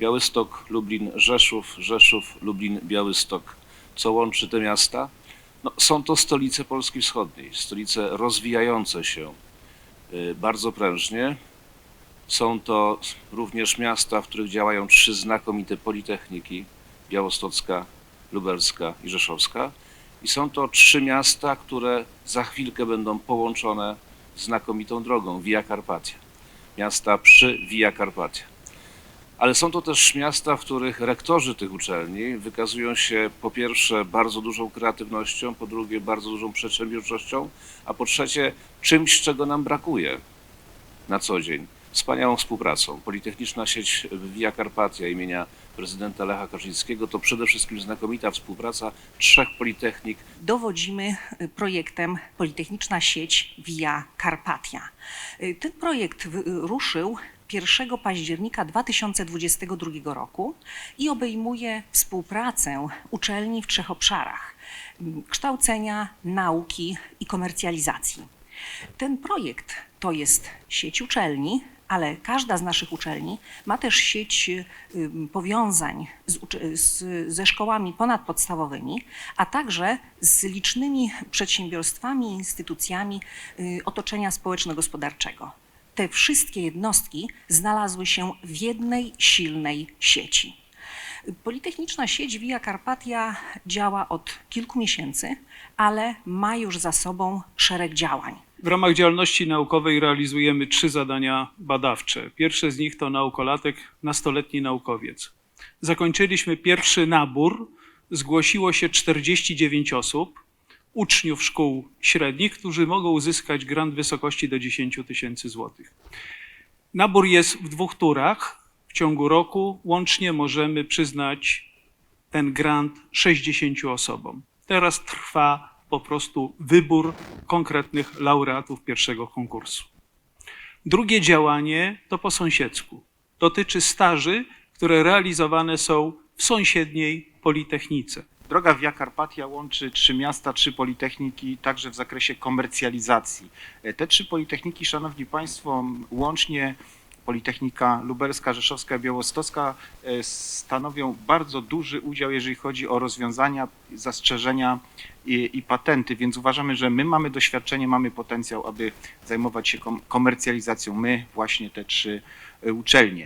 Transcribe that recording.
Białystok, Lublin, Rzeszów, Rzeszów, Lublin, Białystok. Co łączy te miasta? No, są to stolice Polski Wschodniej, stolice rozwijające się y, bardzo prężnie. Są to również miasta, w których działają trzy znakomite politechniki Białostocka, Lubelska i Rzeszowska. I są to trzy miasta, które za chwilkę będą połączone znakomitą drogą Via Carpatia. Miasta przy Via Carpatia. Ale są to też miasta, w których rektorzy tych uczelni wykazują się po pierwsze bardzo dużą kreatywnością, po drugie bardzo dużą przedsiębiorczością, a po trzecie czymś, czego nam brakuje na co dzień. Wspaniałą współpracą. Politechniczna sieć Via Carpatia imienia prezydenta Lecha Kaczyńskiego to przede wszystkim znakomita współpraca trzech politechnik dowodzimy projektem Politechniczna Sieć Via Carpatia. Ten projekt ruszył 1 października 2022 roku i obejmuje współpracę uczelni w trzech obszarach: m, kształcenia, nauki i komercjalizacji. Ten projekt to jest sieć uczelni, ale każda z naszych uczelni ma też sieć powiązań z, z, ze szkołami ponadpodstawowymi, a także z licznymi przedsiębiorstwami i instytucjami y, otoczenia społeczno-gospodarczego. Te wszystkie jednostki znalazły się w jednej silnej sieci. Politechniczna sieć Via Carpatia działa od kilku miesięcy, ale ma już za sobą szereg działań. W ramach działalności naukowej realizujemy trzy zadania badawcze. Pierwsze z nich to naukolatek, nastoletni naukowiec. Zakończyliśmy pierwszy nabór. Zgłosiło się 49 osób, uczniów szkół średnich, którzy mogą uzyskać grant w wysokości do 10 tysięcy złotych. Nabór jest w dwóch turach. W ciągu roku łącznie możemy przyznać ten grant 60 osobom. Teraz trwa po prostu wybór konkretnych laureatów pierwszego konkursu. Drugie działanie to po sąsiedzku. Dotyczy staży, które realizowane są w sąsiedniej Politechnice. Droga Via Carpatia łączy trzy miasta, trzy politechniki, także w zakresie komercjalizacji. E, Te trzy politechniki, szanowni państwo, łącznie Politechnika Lubelska, Rzeszowska i Białostocka e, stanowią bardzo duży udział, jeżeli chodzi o rozwiązania, zastrzeżenia i, i patenty, więc uważamy, że my mamy doświadczenie, mamy potencjał, aby zajmować się kom- komercjalizacją. My, właśnie te trzy e, uczelnie.